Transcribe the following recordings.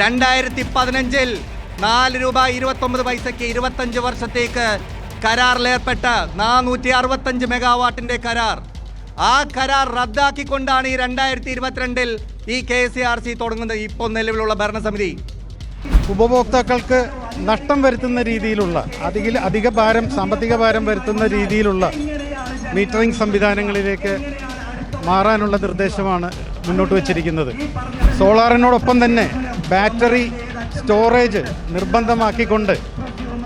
രണ്ടായിരത്തി പതിനഞ്ചിൽ നാല് രൂപ ഇരുപത്തൊമ്പത് പൈസയ്ക്ക് ഇരുപത്തഞ്ച് വർഷത്തേക്ക് കരാറിലേർപ്പെട്ട നാനൂറ്റി അറുപത്തഞ്ച് മെഗാവാട്ടിന്റെ കരാർ. ആ കരാർ റദ്ദാക്കിക്കൊണ്ടാണ് ഈ രണ്ടായിരത്തി ഇരുപത്തിരണ്ടിൽ ഈ കെ സി ആർ സി തുടങ്ങുന്നത് ഇപ്പോൾ നിലവിലുള്ള ഭരണസമിതി. ഉപഭോക്താക്കൾക്ക് നഷ്ടം വരുത്തുന്ന രീതിയിലുള്ള അധിക അധിക ഭാരം സാമ്പത്തിക ഭാരം വരുത്തുന്ന രീതിയിലുള്ള മീറ്ററിംഗ് സംവിധാനങ്ങളിലേക്ക് മാറാനുള്ള നിർദ്ദേശമാണ് മുന്നോട്ട് വച്ചിരിക്കുന്നത്. സോളാറിനോടൊപ്പം തന്നെ ബാറ്ററി സ്റ്റോറേജ് നിർബന്ധമാക്കിക്കൊണ്ട്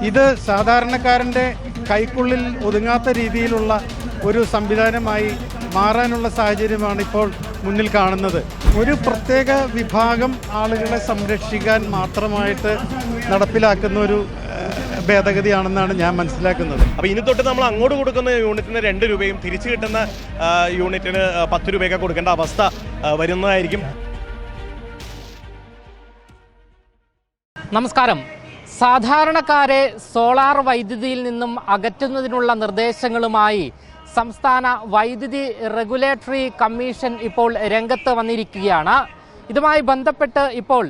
ഇത് സാധാരണക്കാരന്റെ കൈക്കുള്ളിൽ ഒതുങ്ങാത്ത രീതിയിലുള്ള ഒരു സംവിധാനമായി മാറാനുള്ള സാഹചര്യമാണ് ഇപ്പോൾ മുന്നിൽ കാണുന്നത്. ഒരു പ്രത്യേക വിഭാഗം ആളുകളെ സംരക്ഷിക്കാൻ മാത്രമായിട്ട് നടപ്പിലാക്കുന്ന ഒരു ഭേദഗതിയാണെന്നാണ് ഞാൻ മനസ്സിലാക്കുന്നത്. അപ്പോൾ ഇനി തൊട്ട് നമ്മൾ അങ്ങോട്ട് കൊടുക്കുന്ന യൂണിറ്റിന് രണ്ട് രൂപയും തിരിച്ചു കിട്ടുന്ന യൂണിറ്റിന് പത്ത് രൂപയൊക്കെ കൊടുക്കേണ്ട അവസ്ഥ വരുന്നതായിരിക്കും. നമസ്കാരം. സാധാരണക്കാരെ സോളാർ വൈദ്യുതിയിൽ നിന്നും അകറ്റുന്നതിനുള്ള നിർദ്ദേശങ്ങളുമായി സംസ്ഥാന വൈദ്യുതി റെഗുലേറ്ററി കമ്മീഷൻ ഇപ്പോൾ രംഗത്ത് വന്നിരിക്കുകയാണ്. ഇതുമായി ബന്ധപ്പെട്ട് ഇപ്പോൾ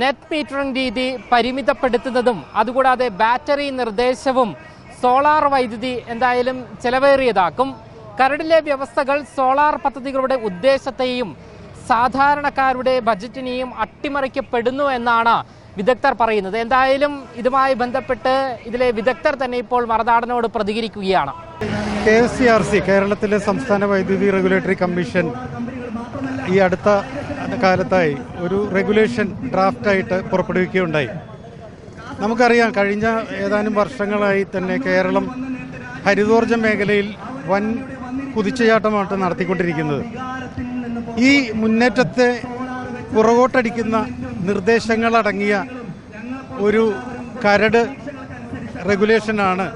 നെറ്റ് മീറ്ററിംഗ് രീതി പരിമിതപ്പെടുത്തുന്നതും അതുകൂടാതെ ബാറ്ററി നിർദ്ദേശവും സോളാർ വൈദ്യുതി എന്തായാലും ചെലവേറിയതാക്കും. കരടിലെ വ്യവസ്ഥകൾ സോളാർ പദ്ധതികളുടെ ഉദ്ദേശത്തെയും സാധാരണക്കാരുടെ ബജറ്റിനെയും അട്ടിമറിക്കപ്പെടുന്നു എന്നാണ് വിദഗ്ധർ പറയുന്നത്. എന്തായാലും ഇതുമായി ബന്ധപ്പെട്ട് ഇതിലെ വിദഗ്ധർ തന്നെ ഇപ്പോൾ മറുനാടനോട് പ്രതികരിക്കുകയാണ്. K S C R C കേരളത്തിലെ സംസ്ഥാന വൈദ്യുതി റെഗുലേറ്ററി കമ്മീഷൻ ഈ അടുത്ത കാലത്തായി ഒരു റെഗുലേഷൻ ഡ്രാഫ്റ്റായിട്ട് പുറപ്പെടുവിക്കുകയുണ്ടായി. നമുക്കറിയാം കഴിഞ്ഞ ഏതാനും വർഷങ്ങളായി തന്നെ കേരളം ഹരിതോർജ മേഖലയിൽ വൻ കുതിച്ചുചാട്ടമായിട്ട് നടത്തിക്കൊണ്ടിരിക്കുന്നത്. ഈ മുന്നേറ്റത്തെ പുറകോട്ടടിക്കുന്ന നിർദ്ദേശങ്ങളടങ്ങിയ ഒരു കരട് റെഗുലേഷനാണ്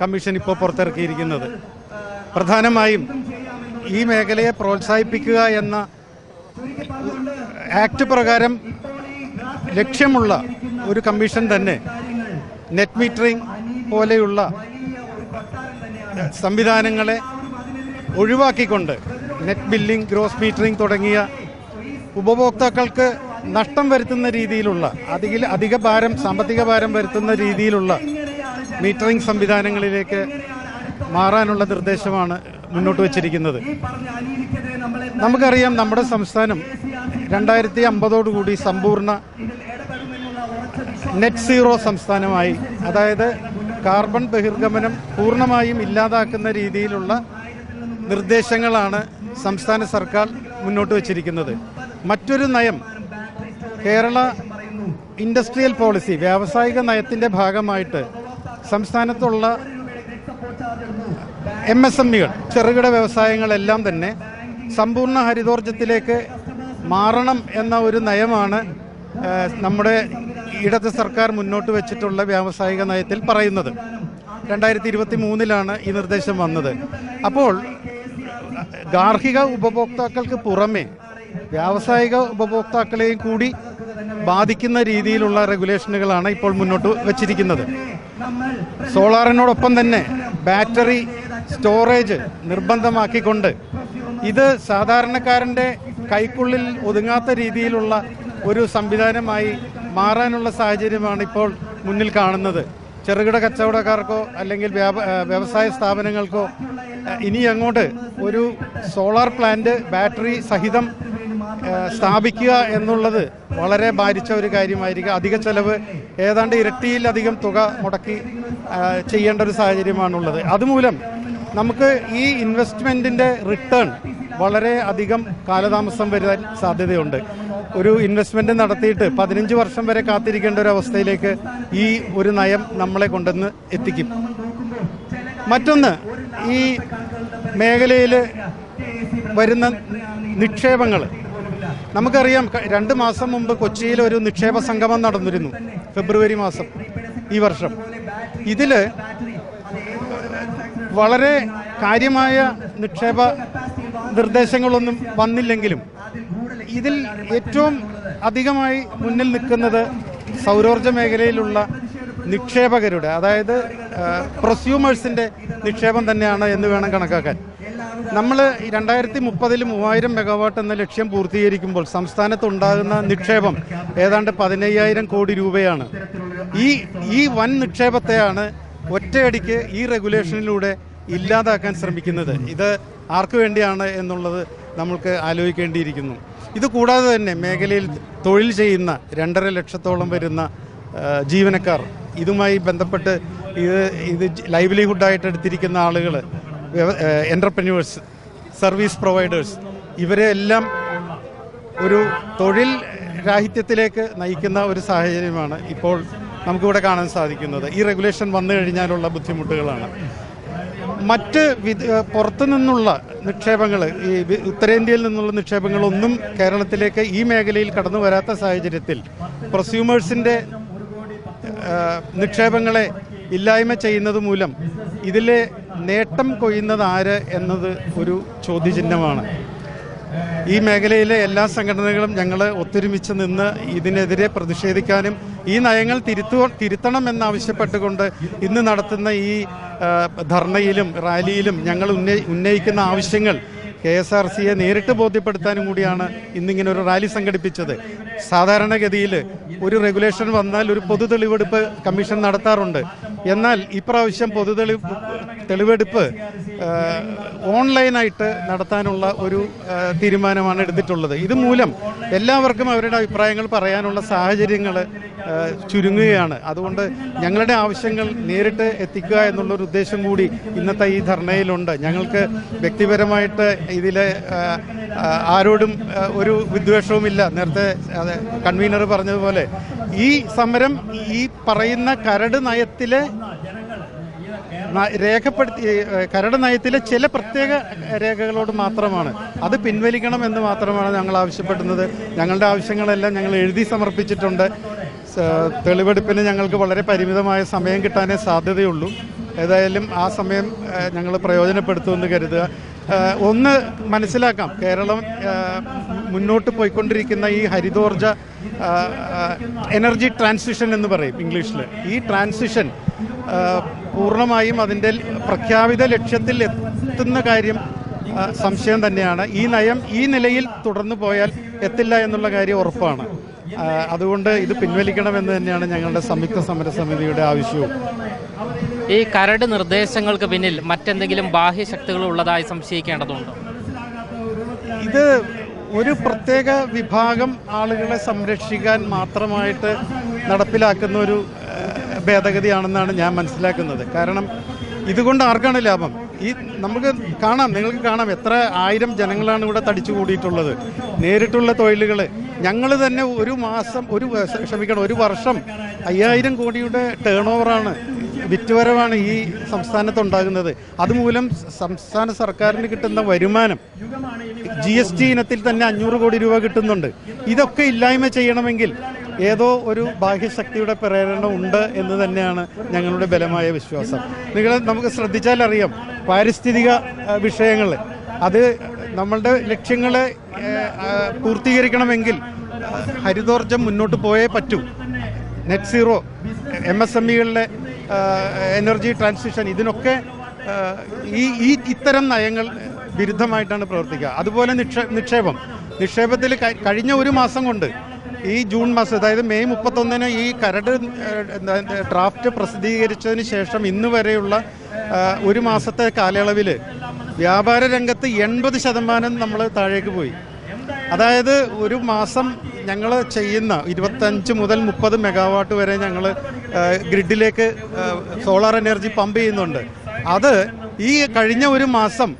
കമ്മീഷൻ ഇപ്പോൾ പുറത്തിറക്കിയിരിക്കുന്നത്. പ്രധാനമായും ഈ മേഖലയെ പ്രോത്സാഹിപ്പിക്കുക എന്ന ആക്ട് പ്രകാരം ലക്ഷ്യമുള്ള ഒരു കമ്മീഷൻ തന്നെ നെറ്റ് മീറ്ററിംഗ് പോലെയുള്ള സംവിധാനങ്ങളെ ഒഴിവാക്കിക്കൊണ്ട് നെറ്റ് ബില്ലിംഗ് ഗ്രോസ് മീറ്ററിംഗ് തുടങ്ങിയ ഉപഭോക്താക്കൾക്ക് നഷ്ടം വരുത്തുന്ന രീതിയിലുള്ള അധിക അധിക ഭാരം സാമ്പത്തിക ഭാരം വരുത്തുന്ന രീതിയിലുള്ള മീറ്ററിംഗ് സംവിധാനങ്ങളിലേക്ക് മാറാനുള്ള നിർദ്ദേശമാണ് മുന്നോട്ട് വച്ചിരിക്കുന്നത്. നമുക്കറിയാം നമ്മുടെ സംസ്ഥാനം രണ്ടായിരത്തി അമ്പതോടുകൂടി സമ്പൂർണ നെറ്റ് സീറോ സംസ്ഥാനമായി അതായത് കാർബൺ ബഹിർഗമനം പൂർണമായും ഇല്ലാതാക്കുന്ന രീതിയിലുള്ള നിർദ്ദേശങ്ങളാണ് സംസ്ഥാന സർക്കാർ മുന്നോട്ട് വച്ചിരിക്കുന്നത്. മറ്റൊരു നയം കേരള ഇൻഡസ്ട്രിയൽ പോളിസി വ്യാവസായിക നയത്തിന്റെ ഭാഗമായിട്ട് സംസ്ഥാനത്തുള്ള എം എസ് എം ഇകൾ ചെറുകിട വ്യവസായങ്ങളെല്ലാം തന്നെ സമ്പൂർണ ഹരിതോർജത്തിലേക്ക് മാറണം എന്ന ഒരു നയമാണ് നമ്മുടെ ഇടത് സർക്കാർ മുന്നോട്ട് വെച്ചിട്ടുള്ള വ്യാവസായിക നയത്തിൽ പറയുന്നത്. രണ്ടായിരത്തി ഇരുപത്തി മൂന്നിലാണ് ഈ നിർദ്ദേശം വന്നത്. അപ്പോൾ ഗാർഹിക ഉപഭോക്താക്കൾക്ക് പുറമെ വ്യാവസായിക ഉപഭോക്താക്കളെയും കൂടി ബാധിക്കുന്ന രീതിയിലുള്ള റെഗുലേഷനുകളാണ് ഇപ്പോൾ മുന്നോട്ട് വച്ചിരിക്കുന്നത്. സോളാറിനോടൊപ്പം തന്നെ ബാറ്ററി സ്റ്റോറേജ് നിർബന്ധമാക്കിക്കൊണ്ട് ഇത് സാധാരണക്കാരന്റെ കൈക്കുള്ളിൽ ഒതുങ്ങാത്ത രീതിയിലുള്ള ഒരു സംവിധാനമായി മാറാനുള്ള സാഹചര്യമാണ് ഇപ്പോൾ മുന്നിൽ കാണുന്നത്. ചെറുകിട കച്ചവടക്കാർക്കോ അല്ലെങ്കിൽ വ്യവസായ സ്ഥാപനങ്ങൾക്കോ ഇനി അങ്ങോട്ട് ഒരു സോളാർ പ്ലാന്റ് ബാറ്ററി സഹിതം സ്ഥാപിക്കുക എന്നുള്ളത് വളരെ ഭാരിച്ച ഒരു കാര്യമായിരിക്കും. അധിക ചെലവ് ഏതാണ്ട് ഇരട്ടിയിലധികം തുക മുടക്കി ചെയ്യേണ്ട ഒരു സാഹചര്യമാണുള്ളത്. അതുമൂലം നമുക്ക് ഈ ഇൻവെസ്റ്റ്മെന്റിന്റെ റിട്ടേൺ വളരെ അധികം കാലതാമസം വരാൻ സാധ്യതയുണ്ട്. ഒരു ഇൻവെസ്റ്റ്മെന്റ് നടത്തിയിട്ട് പതിനഞ്ച് വർഷം വരെ കാത്തിരിക്കേണ്ട ഒരു അവസ്ഥയിലേക്ക് ഈ ഒരു നയം നമ്മളെ കൊണ്ടുവന്ന് എത്തിക്കും. മറ്റൊന്ന് ഈ മേഖലയിൽ വരുന്ന നിക്ഷേപങ്ങൾ നമുക്കറിയാം രണ്ട് മാസം മുമ്പ് കൊച്ചിയിൽ ഒരു നിക്ഷേപ സംഗമം നടന്നിരുന്നു ഫെബ്രുവരി മാസം ഈ വർഷം. ഇതിൽ വളരെ കാര്യമായ നിക്ഷേപ നിർദ്ദേശങ്ങളൊന്നും വന്നില്ലെങ്കിലും ഇതിൽ ഏറ്റവും അധികമായി മുന്നിൽ നിൽക്കുന്നത് സൗരോർജ മേഖലയിലുള്ള നിക്ഷേപകരുടെ അതായത് പ്രൊസ്യൂമേഴ്സിന്റെ നിക്ഷേപം തന്നെയാണ് എന്ന് വേണം കണക്കാക്കാൻ. നമ്മൾ രണ്ടായിരത്തി മുപ്പതിൽ മൂവായിരം മെഗാവാട്ട് എന്ന ലക്ഷ്യം പൂർത്തീകരിക്കുമ്പോൾ സംസ്ഥാനത്ത് ഉണ്ടാകുന്ന നിക്ഷേപം ഏതാണ്ട് പതിനയ്യായിരം കോടി രൂപയാണ്. ഈ ഈ വൻ നിക്ഷേപത്തെയാണ് ഒറ്റയടിക്ക് ഈ റെഗുലേഷനിലൂടെ ഇല്ലാതാക്കാൻ ശ്രമിക്കുന്നത്. ഇത് ആർക്കു വേണ്ടിയാണ് എന്നുള്ളത് നമ്മൾക്ക് ആലോചിക്കേണ്ടിയിരിക്കുന്നു. ഇത് കൂടാതെ തന്നെ മേഖലയിൽ തൊഴിൽ ചെയ്യുന്ന രണ്ടര ലക്ഷത്തോളം വരുന്ന ജീവനക്കാർ. ഇതുമായി ബന്ധപ്പെട്ട് ഇത് ഇത് ലൈവ്ലിഹുഡായിട്ട് എടുത്തിരിക്കുന്ന ആളുകൾ എന്റർപ്രന്യൂവേഴ്സ് സർവീസ് പ്രൊവൈഡേഴ്സ് ഇവരെ എല്ലാം ഒരു തൊഴിൽ രാഹിത്യത്തിലേക്ക് നയിക്കുന്ന ഒരു സാഹചര്യമാണ് ഇപ്പോൾ നമുക്കിവിടെ കാണാൻ സാധിക്കുന്നത്. ഈ റെഗുലേഷൻ വന്നു കഴിഞ്ഞാലുള്ള ബുദ്ധിമുട്ടുകളാണ്. മറ്റ് പുറത്തു നിന്നുള്ള നിക്ഷേപങ്ങൾ ഈ ഉത്തരേന്ത്യയിൽ നിന്നുള്ള നിക്ഷേപങ്ങളൊന്നും കേരളത്തിലേക്ക് ഈ മേഖലയിൽ കടന്നു വരാത്ത സാഹചര്യത്തിൽ പ്രൊസ്യൂമേഴ്സിന്റെ നിക്ഷേപങ്ങളെ ഇല്ലായ്മ ചെയ്യുന്നത് മൂലം ഇതിലെ നേട്ടം കൊയ്യുന്നത് ആര് എന്നത് ഒരു ചോദ്യചിഹ്നമാണ്. ഈ മേഖലയിലെ എല്ലാ സംഘടനകളും ഞങ്ങൾ ഒത്തൊരുമിച്ച് നിന്ന് ഇതിനെതിരെ പ്രതിഷേധിക്കാനും ഈ നയങ്ങൾ തിരുത്തു തിരുത്തണമെന്നാവശ്യപ്പെട്ടുകൊണ്ട് ഇന്ന് നടത്തുന്ന ഈ ധർണയിലും റാലിയിലും ഞങ്ങൾ ഉന്നയി ഉന്നയിക്കുന്ന ആവശ്യങ്ങൾ കെ എസ് ആർ സിയെ നേരിട്ട് ബോധ്യപ്പെടുത്താനും കൂടിയാണ് ഇന്നിങ്ങനെ ഒരു റാലി സംഘടിപ്പിച്ചത്. സാധാരണഗതിയിൽ ഒരു റെഗുലേഷൻ വന്നാൽ ഒരു പൊതു തെളിവെടുപ്പ് കമ്മീഷൻ നടത്താറുണ്ട്. എന്നാൽ ഇപ്രാവശ്യം പൊതു തെളി തെളിവെടുപ്പ് ഓൺലൈനായിട്ട് നടത്താനുള്ള ഒരു തീരുമാനമാണ് എടുത്തിട്ടുള്ളത്. ഇതുമൂലം എല്ലാവർക്കും അവരുടെ അഭിപ്രായങ്ങൾ പറയാനുള്ള സാഹചര്യങ്ങൾ ചുരുങ്ങുകയാണ്. അതുകൊണ്ട് ഞങ്ങളുടെ ആവശ്യങ്ങൾ നേരിട്ട് എത്തിക്കുക എന്നുള്ളൊരു ഉദ്ദേശം കൂടി ഇന്നത്തെ ഈ ധർണയിലുണ്ട്. ഞങ്ങൾക്ക് വ്യക്തിപരമായിട്ട് ഇതിൽ ആരോടും ഒരു വിദ്വേഷവുമില്ല. നേരത്തെ കൺവീനർ പറഞ്ഞതുപോലെ. ഈ സമരം ഈ പറയുന്ന കരട് നയത്തിലെ രേഖപ്പെടുത്തി കരട് നയത്തിലെ ചില പ്രത്യേക രേഖകളോട് മാത്രമാണ്. അത് പിൻവലിക്കണം എന്ന് മാത്രമാണ് ഞങ്ങൾ ആവശ്യപ്പെടുന്നത്. ഞങ്ങളുടെ ആവശ്യങ്ങളെല്ലാം ഞങ്ങൾ എഴുതി സമർപ്പിച്ചിട്ടുണ്ട്. തെളിവെടുപ്പിന് ഞങ്ങൾക്ക് വളരെ പരിമിതമായ സമയം കിട്ടാനേ സാധ്യതയുള്ളൂ. ഏതായാലും ആ സമയം ഞങ്ങൾ പ്രയോജനപ്പെടുത്തുമെന്ന് കരുതുക. ഒന്ന് മനസ്സിലാക്കാം കേരളം മുന്നോട്ട് പോയിക്കൊണ്ടിരിക്കുന്ന ഈ ഹരിതോർജ എനർജി ട്രാൻസിഷൻ എന്ന് പറയും ഇംഗ്ലീഷിൽ ഈ ട്രാൻസിഷൻ പൂർണമായും അതിന്റെ പ്രഖ്യാപിത ലക്ഷ്യത്തിൽ എത്തുന്ന കാര്യം സംശയം തന്നെയാണ്. ഈ നയം ഈ നിലയിൽ തുടർന്നു പോയാൽ എത്തില്ല എന്നുള്ള കാര്യം ഉറപ്പാണ്. അതുകൊണ്ട് ഇത് പിൻവലിക്കണമെന്ന് തന്നെയാണ് ഞങ്ങളുടെ സംയുക്ത സമരസമിതിയുടെ ആവശ്യവും. ഈ കരട് നിർദ്ദേശങ്ങൾക്ക് പിന്നിൽ മറ്റെന്തെങ്കിലും ബാഹ്യശക്തികൾ ഉള്ളതായി സംശയിക്കേണ്ടതുണ്ടോ? ഇത് ഒരു പ്രത്യേക വിഭാഗം ആളുകളെ സംരക്ഷിക്കാൻ മാത്രമായിട്ട് നടപ്പിലാക്കുന്ന ഒരു ഭേദഗതിയാണെന്നാണ് ഞാൻ മനസ്സിലാക്കുന്നത്. കാരണം ഇതുകൊണ്ട് ആർക്കാണ് ലാഭം? ഈ നമുക്ക് കാണാം നിങ്ങൾക്ക് കാണാം എത്ര ആയിരം ജനങ്ങളാണ് ഇവിടെ തടിച്ചു കൂടിയിട്ടുള്ളത്. നേരിട്ടുള്ള തൊഴിലുകൾ ഞങ്ങൾ തന്നെ ഒരു മാസം ഒരു ക്ഷമിക്കണം ഒരു വർഷം അയ്യായിരം കോടിയുടെ ടേൺ ഓവറാണ് വിറ്റുവരവാണ് ഈ സംസ്ഥാനത്ത് ഉണ്ടാകുന്നത് അതുമൂലം സംസ്ഥാന സർക്കാരിന് കിട്ടുന്ന വരുമാനം ജി എസ് ടി ഇനത്തിൽ തന്നെ അഞ്ഞൂറ് കോടി രൂപ കിട്ടുന്നുണ്ട്. ഇതൊക്കെ ഇല്ലായ്മ ചെയ്യണമെങ്കിൽ ഏതോ ഒരു ബാഹ്യശക്തിയുടെ പ്രേരണ ഉണ്ട് എന്ന് തന്നെയാണ് ഞങ്ങളുടെ ബലമായ വിശ്വാസം. നിങ്ങൾ നമുക്ക് ശ്രദ്ധിച്ചാൽ അറിയാം പാരിസ്ഥിതിക വിഷയങ്ങൾ അത് നമ്മളുടെ ലക്ഷ്യങ്ങളെ പൂർത്തീകരിക്കണമെങ്കിൽ ഹരിതോർജം മുന്നോട്ട് പോയേ പറ്റൂ. Net zero M S M ഇകളിലെ energy transition ഇതിനൊക്കെ ഈ ഈ ഇത്തരം നയങ്ങൾ വിരുദ്ധമായിട്ടാണ് പ്രവർത്തിക്കുക. അതുപോലെ നിക്ഷേ നിക്ഷേപം. നിക്ഷേപത്തിൽ കഴിഞ്ഞ ഒരു മാസം കൊണ്ട് ഈ ജൂൺ മാസം അതായത് മെയ് മുപ്പത്തൊന്നിന് ഈ കരട് ഡ്രാഫ്റ്റ് പ്രസിദ്ധീകരിച്ചതിന് ശേഷം ഇന്ന് വരെയുള്ള ഒരു മാസത്തെ കാലയളവിൽ വ്യാപാര രംഗത്ത് എൺപത് ശതമാനം നമ്മൾ താഴേക്ക് പോയി. അതായത് ഒരു മാസം ഞങ്ങൾ ചെയ്യുന്ന ഇരുപത്തഞ്ച് മുതൽ മുപ്പത് മെഗാവാട്ട് വരെ ഞങ്ങൾ ഗ്രിഡിലേക്ക് സോളാർ എനർജി പമ്പ് ചെയ്യുന്നുണ്ട്. അത് ഈ കഴിഞ്ഞ ഒരു മാസം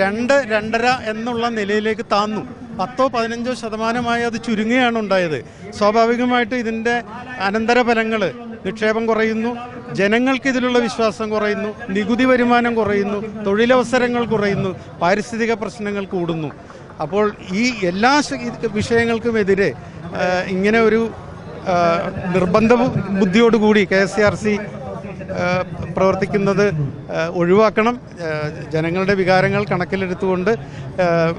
രണ്ട് രണ്ടര എന്നുള്ള നിലയിലേക്ക് താന്നു. പത്തോ പതിനഞ്ചോ ശതമാനമായി അത് ചുരുങ്ങുകയാണ് ഉണ്ടായത്. സ്വാഭാവികമായിട്ട് ഇതിന്റെ അനന്തരഫലങ്ങൾ നിക്ഷേപം കുറയുന്നു ജനങ്ങൾക്ക് ഇതിലുള്ള വിശ്വാസം കുറയുന്നു നികുതി വരുമാനം കുറയുന്നു തൊഴിലവസരങ്ങൾ കുറയുന്നു പാരിസ്ഥിതിക പ്രശ്നങ്ങൾ കൂടുന്നു. അപ്പോൾ ഈ എല്ലാ വിഷയങ്ങൾക്കുമെതിരെ ഇങ്ങനെ ഒരു നിർബന്ധ ബുദ്ധിയോടുകൂടി K S C R C പ്രവർത്തിക്കുന്നത് ഒഴിവാക്കണം. ജനങ്ങളുടെ വികാരങ്ങൾ കണക്കിലെടുത്തുകൊണ്ട്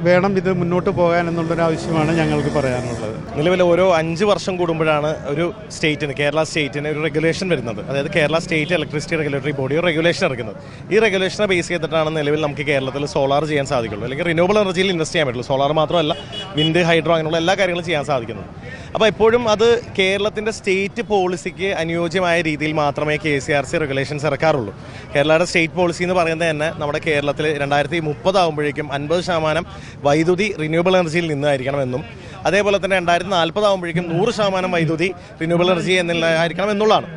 വേണം ഇത് മുന്നോട്ട് പോകാൻ എന്നുള്ളൊരു ആവശ്യമാണ് ഞങ്ങൾക്ക് പറയാനുള്ളത്. നിലവിൽ ഓരോ അഞ്ച് വർഷം കൂടുമ്പോഴാണ് ഒരു സ്റ്റേറ്റിന് കേരള സ്റ്റേറ്റിന് ഒരു റെഗുലേഷൻ വരുന്നത്. അതായത് Kerala state electricity regulatory body ഒരു റെഗുലേഷൻ ഇറക്കുന്നത്. ഈ റെഗുലേഷനെ ബേസ് ചെയ്തിട്ടാണ് നിലവിൽ നമുക്ക് കേരളത്തിൽ സോളാർ ചെയ്യാൻ സാധിക്കുള്ളൂ. അല്ലെങ്കിൽ റിന്യൂവബിൾ എനർജിയിൽ ഇൻവെസ്റ്റ് ചെയ്യാൻ പറ്റുള്ളൂ. സോളാർ മാത്രമല്ല വിൻഡ് ഹൈഡ്രോ അങ്ങനെയുള്ള എല്ലാ കാര്യങ്ങളും ചെയ്യാൻ സാധിക്കുന്നത് അപ്പോൾ എപ്പോഴും അത് കേരളത്തിന്റെ സ്റ്റേറ്റ് പോളിസിക്ക് അനുയോജ്യമായ രീതിയിൽ മാത്രമേ K C R C regulations ഇറക്കാറുള്ളൂ. കേരളയുടെ സ്റ്റേറ്റ് പോളിസി എന്ന് പറയുന്നത് തന്നെ നമ്മുടെ കേരളത്തിൽ രണ്ടായിരത്തി മുപ്പതാകുമ്പോഴേക്കും അൻപത് ശതമാനം വൈദ്യുതി റിന്യൂവബിൾ എനർജിയിൽ നിന്നായിരിക്കണമെന്നും അതേപോലെ തന്നെ രണ്ടായിരത്തി നാൽപ്പതാകുമ്പോഴേക്കും നൂറ് ശതമാനം വൈദ്യുതി റിന്യൂവബിൾ എനർജി എന്നുള്ളതായിരിക്കണം എന്നുള്ളതാണ്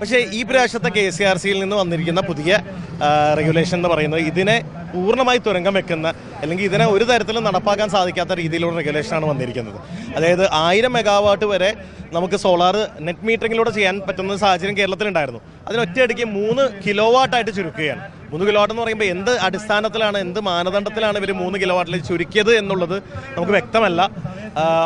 പക്ഷേ ഈ പ്രാവശ്യത്തെ കെ സി ആർ സിയിൽ നിന്ന് വന്നിരിക്കുന്ന പുതിയ റെഗുലേഷൻ എന്ന് പറയുന്നത് ഇതിനെ പൂർണമായി തുരങ്കം വെക്കുന്ന അല്ലെങ്കിൽ ഇതിനെ ഒരു തരത്തിലും നടപ്പാക്കാൻ സാധിക്കാത്ത രീതിയിലുള്ള റെഗുലേഷനാണ് വന്നിരിക്കുന്നത്. അതായത് ആയിരം മെഗാവാട്ട് വരെ നമുക്ക് സോളാർ നെറ്റ് മീറ്ററിങ്ങിലൂടെ ചെയ്യാൻ പറ്റുന്ന സാഹചര്യം കേരളത്തിലുണ്ടായിരുന്നു. അതിന് ഒറ്റയടിക്ക് മൂന്ന് കിലോ വാട്ടായിട്ട് ചുരുക്കുകയാണ്. മൂന്ന് കിലോ എന്ന് പറയുമ്പോൾ എന്ത് അടിസ്ഥാനത്തിലാണ് എന്ത് മാനദണ്ഡത്തിലാണ് ഇവർ മൂന്ന് കിലോ വാട്ടിൽ ചുരുക്കിയത് എന്നുള്ളത് നമുക്ക് വ്യക്തമല്ല.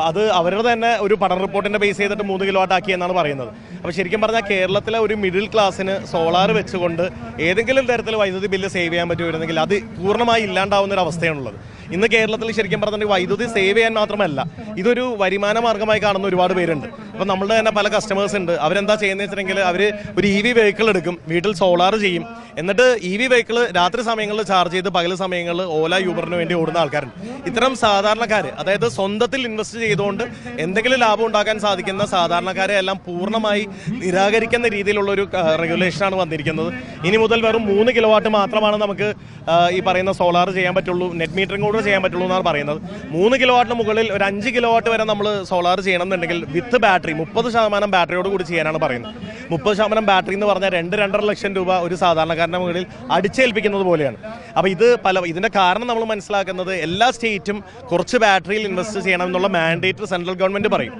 അത് അവരുടെ തന്നെ ഒരു പഠന റിപ്പോർട്ടിന്റെ ബേസ് ചെയ്തിട്ട് മൂന്ന് കിലോ ആക്കി എന്നാണ് പറയുന്നത്. അപ്പോൾ ശരിക്കും പറഞ്ഞാൽ കേരളത്തിലെ ഒരു മിഡിൽ ക്ലാസ്സിന് സോളാർ വെച്ചുകൊണ്ട് ഏതെങ്കിലും തരത്തിൽ വൈദ്യുതി ബില്ല് സേവ് ചെയ്യാൻ പറ്റുമായിരുന്നെങ്കിൽ അത് പൂർണമായി ഇല്ലാണ്ടാവുന്ന ഒരു അവസ്ഥയാണുള്ളത്. ഇന്ന് കേരളത്തിൽ ശരിക്കും പറഞ്ഞിട്ടുണ്ടെങ്കിൽ വൈദ്യുതി സേവ് ചെയ്യാൻ മാത്രമല്ല ഇതൊരു വരുമാന മാർഗമായി കാണുന്ന ഒരുപാട് പേരുണ്ട്. അപ്പോൾ നമ്മളുടെ തന്നെ പല കസ്റ്റമേഴ്സ് ഉണ്ട്. അവരെന്താ ചെയ്യുന്നത് വെച്ചിട്ടുണ്ടെങ്കിൽ അവർ ഒരു ഇ വി വെഹിക്കിൾ എടുക്കും വീട്ടിൽ സോളാർ ചെയ്യും. എന്നിട്ട് ഇ വി വെഹിക്കിൾ രാത്രി സമയങ്ങളിൽ ചാർജ് ചെയ്ത് പകൽ സമയങ്ങളിൽ ഓല യൂബറിന് വേണ്ടി ഓടുന്ന ആൾക്കാരുണ്ട്. ഇത്തരം സാധാരണക്കാർ അതായത് സ്വന്തത്തിൽ ഇൻവെസ്റ്റ് ചെയ്തുകൊണ്ട് എന്തെങ്കിലും ലാഭം ഉണ്ടാക്കാൻ സാധിക്കുന്ന സാധാരണക്കാരെ എല്ലാം പൂർണമായി നിരാകരിക്കുന്ന രീതിയിലുള്ള ഒരു റെഗുലേഷനാണ് വന്നിരിക്കുന്നത്. ഇനി മുതൽ വെറും മൂന്ന് കിലോ വാട്ട് മാത്രമാണ് നമുക്ക് ഈ പറയുന്ന സോളാർ ചെയ്യാൻ പറ്റുള്ളൂ. നെറ്റ് മീറ്ററിംഗ് കൂടെ ചെയ്യാൻ പറ്റുള്ളൂ എന്നാണ് പറയുന്നത്. മൂന്ന് കിലോ വാട്ടിന് മുകളിൽ ഒരു അഞ്ച് കിലോ വാട്ട് വരെ നമ്മൾ സോളാർ ചെയ്യണം എന്നുണ്ടെങ്കിൽ വിത്ത് ബാറ്ററി മുപ്പത് ശതമാനം ബാറ്ററിയോട് കൂടി ചെയ്യാനാണ് പറയുന്നത്. മുപ്പത് ശതമാനം ബാറ്ററി എന്ന് പറഞ്ഞാൽ രണ്ട് രണ്ടര ലക്ഷം രൂപ ഒരു സാധാരണക്കാരന്റെ മുകളിൽ അടിച്ചേൽപ്പിക്കുന്നത് പോലെയാണ്. അപ്പോൾ ഇത് പല ഇതിന്റെ കാരണം നമ്മൾ മനസ്സിലാക്കുന്നത് എല്ലാ സ്റ്റേറ്റും കുറച്ച് ബാറ്ററിയിൽ ഇൻവെസ്റ്റ് ചെയ്യണം എന്നുള്ള മാൻഡേറ്റ് സെൻട്രൽ ഗവൺമെന്റ് പറയും.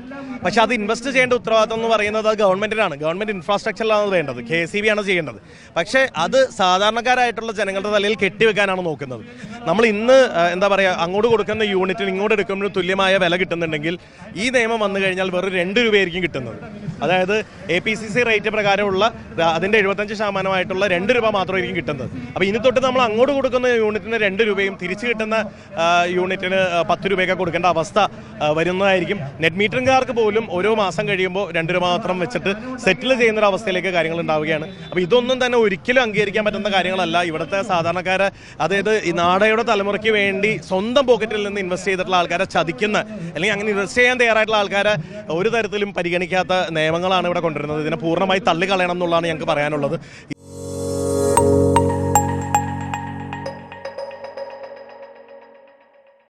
പക്ഷേ അത് ഇൻവെസ്റ്റ് ചെയ്യേണ്ട ഉത്തരവാദിത്വം എന്ന് പറയുന്നത് അത് ഗവൺമെന്റിനാണ് ഗവൺമെന്റ് ഇൻഫ്രാസ്ട്രക്ചറിലാണ് വേണ്ടത്. കെ സി ബി ആണ് ചെയ്യേണ്ടത്. പക്ഷേ അത് സാധാരണക്കാരായിട്ടുള്ള ജനങ്ങളുടെ തലയിൽ കെട്ടിവെക്കാനാണ് നോക്കുന്നത്. നമ്മൾ ഇന്ന് എന്താ പറയുക അങ്ങോട്ട് കൊടുക്കുന്ന യൂണിറ്റിന് ഇങ്ങോട്ട് എടുക്കുമ്പോൾ തുല്യമായ വില കിട്ടുന്നുണ്ടെങ്കിൽ ഈ നിയമം വന്നു കഴിഞ്ഞാൽ വെറും രണ്ട് രൂപയായിരിക്കും കിട്ടുന്നത്. അതായത് A P C C rate പ്രകാരമുള്ള അതിന്റെ എഴുപത്തഞ്ച് ശതമാനമായിട്ടുള്ള രണ്ട് രൂപ മാത്രമായിരിക്കും കിട്ടുന്നത്. അപ്പോൾ ഇനി തൊട്ട് നമ്മൾ അങ്ങോട്ട് കൊടുക്കുന്ന യൂണിറ്റിന് രണ്ട് രൂപയും തിരിച്ചു കിട്ടുന്ന യൂണിറ്റിന് പത്ത് രൂപയൊക്കെ കൊടുക്കേണ്ട അവസ്ഥ വരുന്നതായിരിക്കും. നെറ്റ് മീറ്ററിംഗുകാർക്ക് പോലും ഓരോ മാസം കഴിയുമ്പോൾ രണ്ട് രൂപ മാത്രം വെച്ചിട്ട് സെറ്റിൽ ചെയ്യുന്ന ഒരു അവസ്ഥയിലേക്ക് കാര്യങ്ങൾ ഉണ്ടാവുകയാണ്. അപ്പോൾ ഇതൊന്നും തന്നെ ഒരിക്കലും അംഗീകരിക്കാൻ പറ്റുന്ന കാര്യങ്ങളല്ല. ഇവിടുത്തെ സാധാരണക്കാരെ അതായത് ഈ നാടയുടെ തലമുറയ്ക്ക് വേണ്ടി സ്വന്തം പോക്കറ്റിൽ നിന്ന് ഇൻവെസ്റ്റ് ചെയ്തിട്ടുള്ള ആൾക്കാരെ ചതിക്കുന്ന അല്ലെങ്കിൽ അങ്ങനെ ഇൻവെസ്റ്റ് ചെയ്യാൻ തയ്യാറായിട്ടുള്ള ആൾക്കാരെ ഒരു തരത്തിലും പരിഗണിക്കാത്ത നിയമങ്ങളാണ് ഇവിടെ കൊണ്ടുവരുന്നത്. ഇതിനെ പൂർണമായി തള്ളിക്കളയണം എന്നുള്ളതാണ് ഞങ്ങൾക്ക് പറയാനുള്ളത്.